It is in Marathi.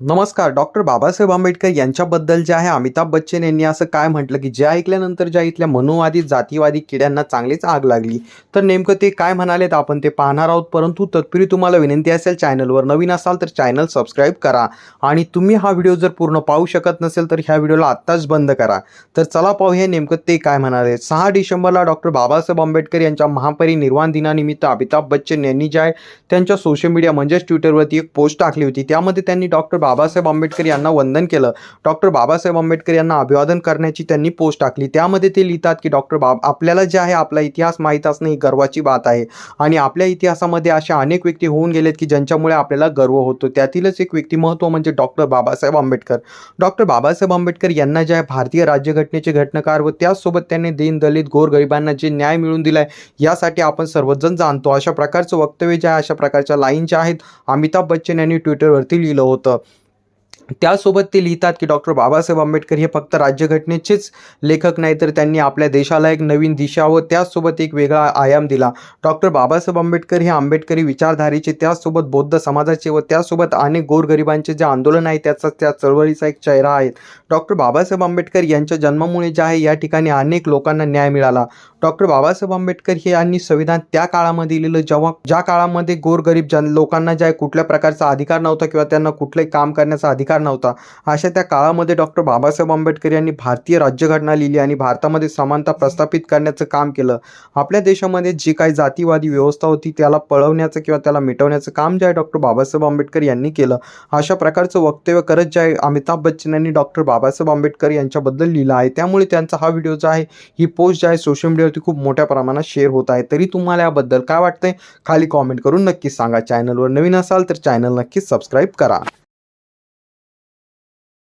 नमस्कार डॉक्टर बाबासाहेब आंबेडकर यांच्याबद्दल जे आहे अमिताभ बच्चन यांनी असं काय म्हटलं की जे ऐकल्यानंतर ज्या इथल्या मनोवादी जातीवादी किड्यांना चांगलीच आग लागली तर नेमकं ते काय म्हणालेत आपण ते पाहणार आहोत. परंतु तत्पूर्वी तुम्हाला विनंती असेल चॅनलवर नवीन असाल तर चॅनल सबस्क्राईब करा आणि तुम्ही हा व्हिडिओ जर पूर्ण पाहू शकत नसेल तर ह्या व्हिडिओला आत्ताच बंद करा. तर चला पाहूया नेमकं ते काय म्हणाले. सहा डिसेंबरला डॉक्टर बाबासाहेब आंबेडकर यांच्या महापरिनिर्वाण दिनानिमित्त अमिताभ बच्चन यांनी जे आहे त्यांच्या सोशल मीडिया म्हणजेच ट्विटरवरती एक पोस्ट टाकली होती. त्यामध्ये त्यांनी डॉक्टर बाबासाहेब आंबेडकर यांना वंदन केलं. डॉक्टर बाबासाहेब आंबेडकर यांना अभिवादन करण्याची त्यांनी पोस्ट टाकली. त्यामध्ये ते लिहितात की डॉक्टर बाब आपल्याला जे आहे आपला इतिहास माहीत असणं ही गर्वाची बात आहे. आणि आपल्या इतिहासामध्ये अशा अनेक व्यक्ती होऊन गेलेत की ज्यांच्यामुळे आपल्याला गर्व होतो. त्यातीलच एक व्यक्तिमत्व म्हणजे डॉक्टर बाबासाहेब आंबेडकर. डॉक्टर बाबासाहेब आंबेडकर यांना जे आहे भारतीय राज्यघटनेचे घटनाकार व त्याचसोबत त्यांनी दीन दलित गोरगरिबांना जे न्याय मिळून दिला आहे यासाठी आपण सर्वजण जाणतो. अशा प्रकारचं वक्तव्य जे आहे अशा प्रकारच्या लाईन ज्या आहेत अमिताभ बच्चन यांनी ट्विटरवरती लिहिलं होतं. त्यासोबत ते लिहितात की डॉक्टर बाबासाहेब आंबेडकर हे फक्त राज्यघटनेचेच लेखक नाही तर त्यांनी आपल्या देशाला एक नवीन दिशा व त्याचसोबत एक वेगळा आयाम दिला. डॉक्टर बाबासाहेब आंबेडकर हे आंबेडकरी विचारधारेचे त्याचसोबत बौद्ध समाजाचे व त्यासोबत अनेक गोरगरिबांचे जे आंदोलन आहे त्याचा त्या चळवळीचा एक चेहरा आहे. डॉक्टर बाबासाहेब आंबेडकर यांच्या जन्मामुळे जे आहे या ठिकाणी अनेक लोकांना न्याय मिळाला. डॉक्टर बाबासाहेब आंबेडकर हे यांनी संविधान त्या काळामध्ये लिहिलं जेव्हा ज्या काळामध्ये गोरगरीब जन लोकांना जे आहे कुठल्या प्रकारचा अधिकार नव्हता किंवा त्यांना कुठलंही काम करण्याचा अधिकार नव्हता. अशा त्या काळामध्ये डॉक्टर बाबासाहेब आंबेडकर यांनी भारतीय राज्यघटना लिहिली आणि भारतामध्ये समानता प्रस्थापित करण्याचं काम केलं. आपल्या देशामध्ये जी काही जातीवादी व्यवस्था होती त्याला पळवण्याचं किंवा त्याला मिटवण्याचं काम जे आहे डॉक्टर बाबासाहेब आंबेडकर यांनी केलं. अशा प्रकारचं वक्तव्य करत जे आहे अमिताभ बच्चन यांनी डॉक्टर बाबासाहेब आंबेडकर यांच्याबद्दल लिहिलं आहे. त्यामुळे त्यांचा हा व्हिडिओ जो आहे ही पोस्ट जी आहे सोशल मीडियावरती खूप मोठ्या प्रमाणात शेअर होत आहे. तरी तुम्हाला याबद्दल काय वाटतंय? खाली कॉमेंट करून नक्कीच सांगा. चॅनलवर नवीन असाल तर चॅनल नक्कीच सबस्क्राईब करा.